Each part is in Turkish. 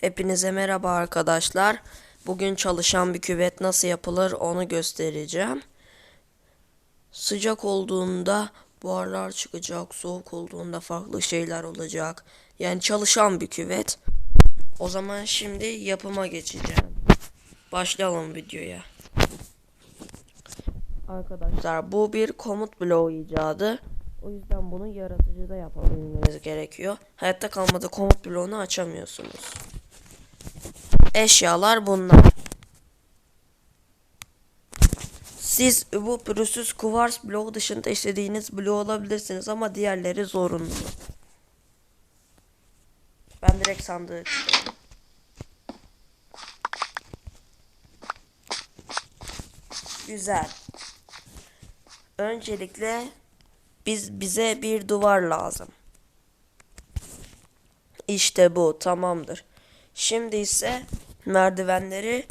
Hepinize merhaba arkadaşlar. Bugün çalışan bir küvet nasıl yapılır onu göstereceğim. Sıcak olduğunda buharlar çıkacak, soğuk olduğunda farklı şeyler olacak. Yani çalışan bir küvet. O zaman şimdi yapıma geçeceğim. Başlayalım videoya. Arkadaşlar bu bir komut bloğu icadı. O yüzden bunu yaratıcıda yapabilmeniz gerekiyor. Hayatta kalmada komut bloğunu açamıyorsunuz. Eşyalar bunlar. Siz bu pürüzsüz kuvars bloğu dışında istediğiniz bloğu alabilirsiniz ama diğerleri zorunlu. Ben direkt sandığı. Güzel. Öncelikle biz bize bir duvar lazım. İşte bu tamamdır. Şimdi ise merdivenleri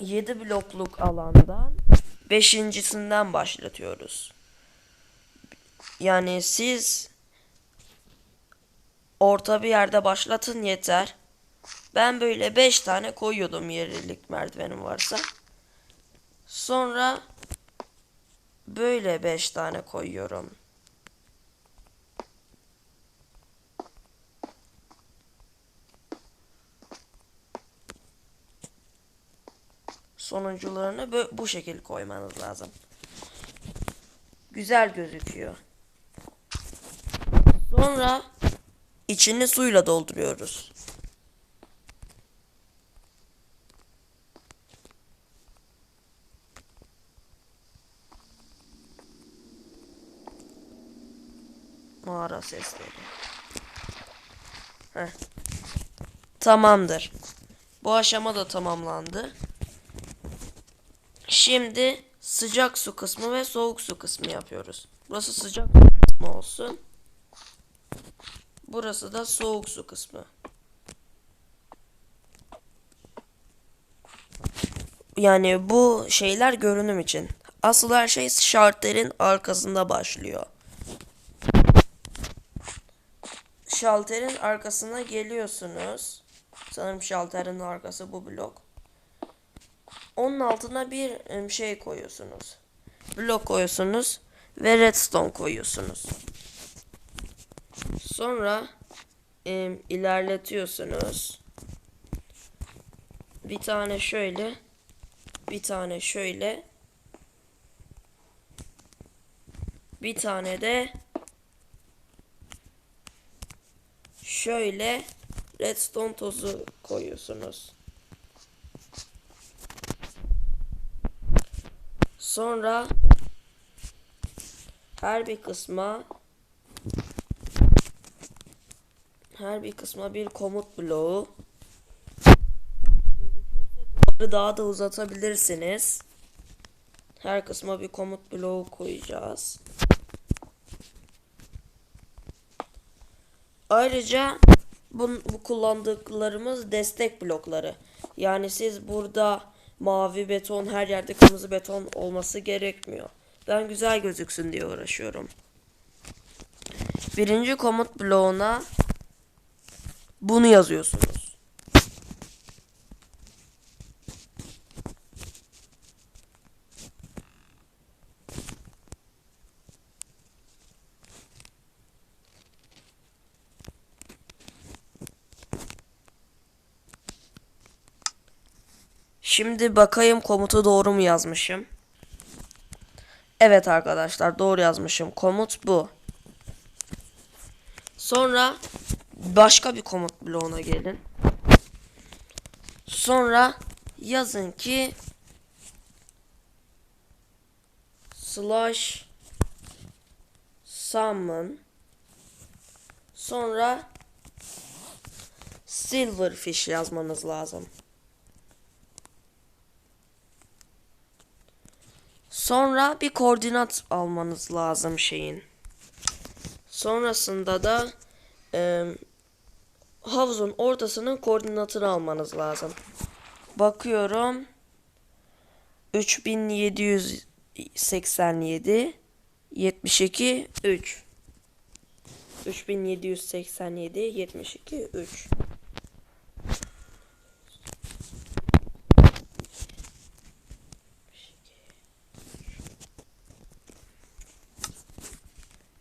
7 blokluk alandan beşincisinden başlatıyoruz. Yani siz orta bir yerde başlatın yeter. Ben böyle 5 tane koyuyordum yerlilik merdivenim varsa. Sonra böyle 5 tane koyuyorum. Sonuncularını bu şekil koymanız lazım. Güzel gözüküyor. Sonra içini suyla dolduruyoruz. Mağara sesleri. Heh. Tamamdır. Bu aşama da tamamlandı. Şimdi sıcak su kısmı ve soğuk su kısmı yapıyoruz. Burası sıcak su kısmı olsun. Burası da soğuk su kısmı. Yani bu şeyler görünüm için. Asıl her şey şalterin arkasında başlıyor. Şalterin arkasına geliyorsunuz. Sanırım şalterin arkası bu blok. Onun altına bir şey koyuyorsunuz. Blok koyuyorsunuz ve redstone koyuyorsunuz. Sonra em, ilerletiyorsunuz. Bir tane şöyle, bir tane şöyle, bir tane de şöyle redstone tozu koyuyorsunuz. Sonra her bir kısma her bir kısma bir komut bloğu daha da uzatabilirsiniz. Her kısma bir komut bloğu koyacağız. Ayrıca bu, bu kullandıklarımız destek blokları. Yani siz burada mavi beton her yerde kırmızı beton olması gerekmiyor. Ben güzel gözüksün diye uğraşıyorum. Birinci komut bloğuna bunu yazıyorsunuz. Şimdi bakayım komutu doğru mu yazmışım. Evet arkadaşlar doğru yazmışım. Komut bu. Sonra başka bir komut bloğuna gelin. Sonra yazın ki slash summon sonra silverfish yazmanız lazım. Sonra bir koordinat almanız lazım şeyin. Sonrasında da e, havuzun ortasının koordinatını almanız lazım. Bakıyorum. 3787 72 3 3787 72 3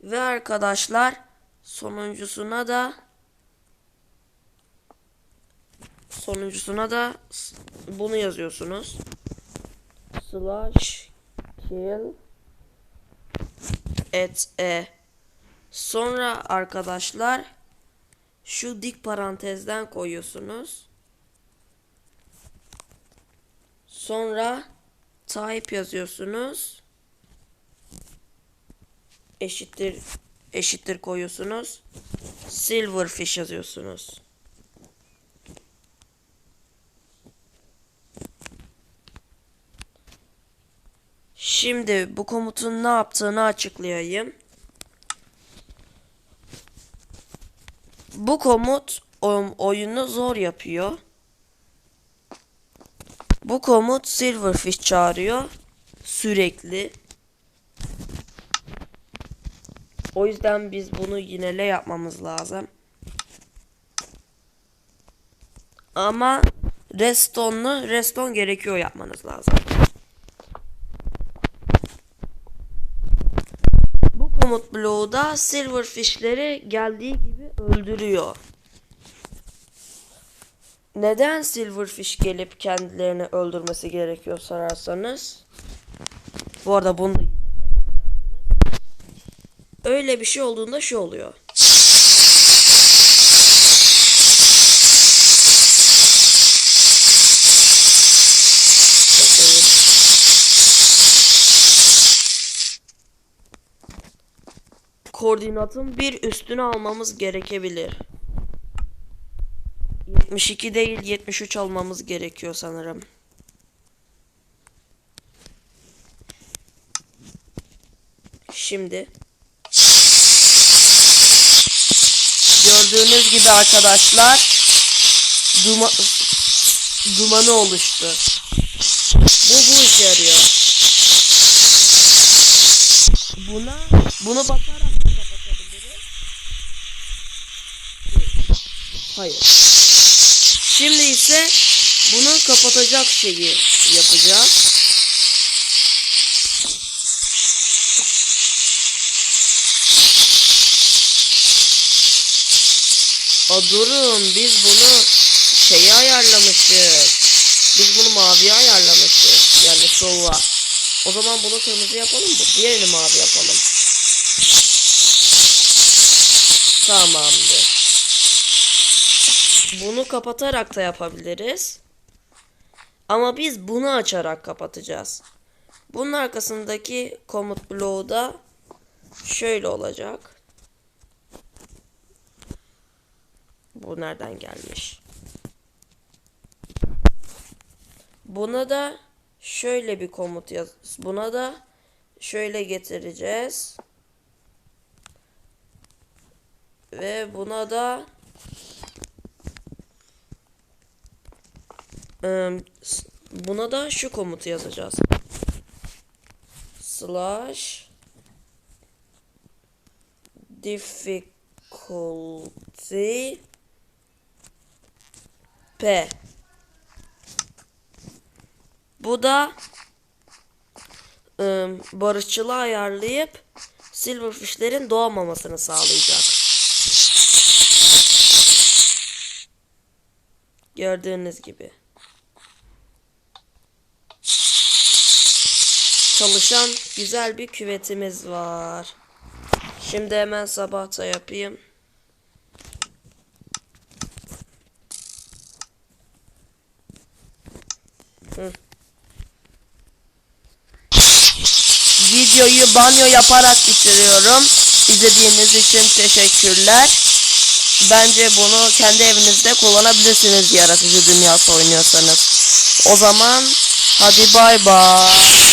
Ve arkadaşlar sonuncusuna da sonuncusuna da bunu yazıyorsunuz. Slash kill at e. Sonra arkadaşlar şu dik parantezden koyuyorsunuz. Sonra type yazıyorsunuz. Eşittir eşittir koyuyorsunuz. Silverfish yazıyorsunuz. Şimdi bu komutun ne yaptığını açıklayayım. Bu komut oyunu zor yapıyor. Bu komut Silverfish çağırıyor sürekli. O yüzden biz bunu yinele yapmamız lazım. Ama restonlu reston gerekiyor yapmanız lazım. Bu komut bloğu da silverfishleri geldiği gibi öldürüyor. Neden silverfish gelip kendilerini öldürmesi gerekiyor sorarsanız. Bu arada bunu da yine de yapacaksınız. Öyle bir şey olduğunda şu oluyor. Koordinatın bir üstüne almamız gerekebilir. 72 değil 73 almamız gerekiyor sanırım. Şimdi gördüğünüz gibi arkadaşlar duma, dumanı oluştu. Bu bu işe yarıyor. Buna bunu bakarak da kapatabiliriz. Hayır. Şimdi ise bunu kapatacak şeyi yapacağız. A durun biz bunu şeye ayarlamışız. Biz bunu maviye ayarlamışız. Yani solva. O zaman bunu kırmızı yapalım mı? Diğerini mavi yapalım. Tamamdır. Bunu kapatarak da yapabiliriz. Ama biz bunu açarak kapatacağız. Bunun arkasındaki komut bloğu da şöyle olacak. Bu nereden gelmiş? Buna da şöyle bir komut yaz. Buna da şöyle getireceğiz. Ve buna da buna da şu komutu yazacağız. Slash difficulty P Bu da eee barışçılığı ayarlayıp silverfishlerin doğmamasını sağlayacak. Gördüğünüz gibi. Çalışan güzel bir küvetimiz var. Şimdi hemen sabahta yapayım. Videoyu banyo yaparak bitiriyorum. İzlediğiniz için teşekkürler. Bence bunu kendi evinizde kullanabilirsiniz yaratıcı dünyası oynuyorsanız. O zaman hadi bay bay.